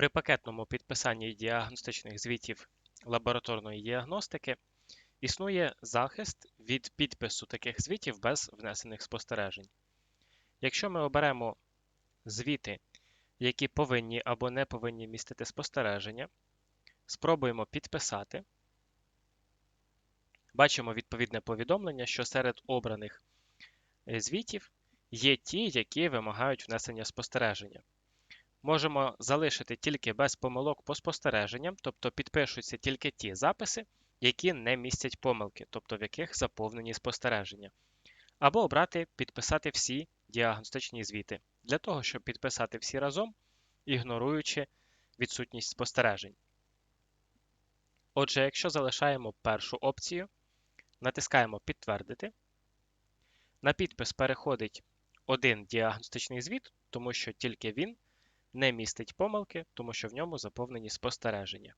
При пакетному підписанні діагностичних звітів лабораторної діагностики існує захист від підпису таких звітів без внесених спостережень. Якщо ми оберемо звіти, які повинні або не повинні містити спостереження, спробуємо підписати, бачимо відповідне повідомлення, що серед обраних звітів є ті, які вимагають внесення спостереження. Можемо залишити тільки без помилок по спостереженням, тобто підпишуться тільки ті записи, які не містять помилки, тобто в яких заповнені спостереження. Або обрати підписати всі діагностичні звіти, для того, щоб підписати всі разом, ігноруючи відсутність спостережень. Отже, якщо залишаємо першу опцію, натискаємо Підтвердити. На підпис переходить один діагностичний звіт, тому що тільки він не містить помилки, тому що в ньому заповнені спостереження.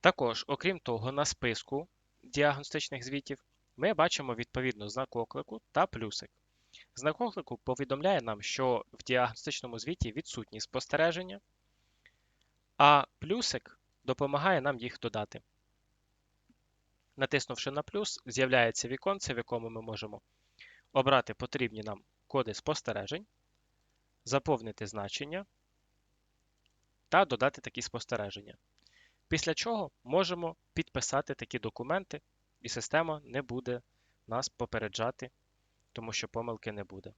Також, окрім того, на списку діагностичних звітів ми бачимо відповідно знак оклику та плюсик. Знак оклику повідомляє нам, що в діагностичному звіті відсутні спостереження, а плюсик допомагає нам їх додати. Натиснувши на плюс, з'являється віконце, в якому ми можемо обрати потрібні нам коди спостережень, заповнити значення та додати такі спостереження. Після чого можемо підписати такі документи, і система не буде нас попереджати, тому що помилки не буде.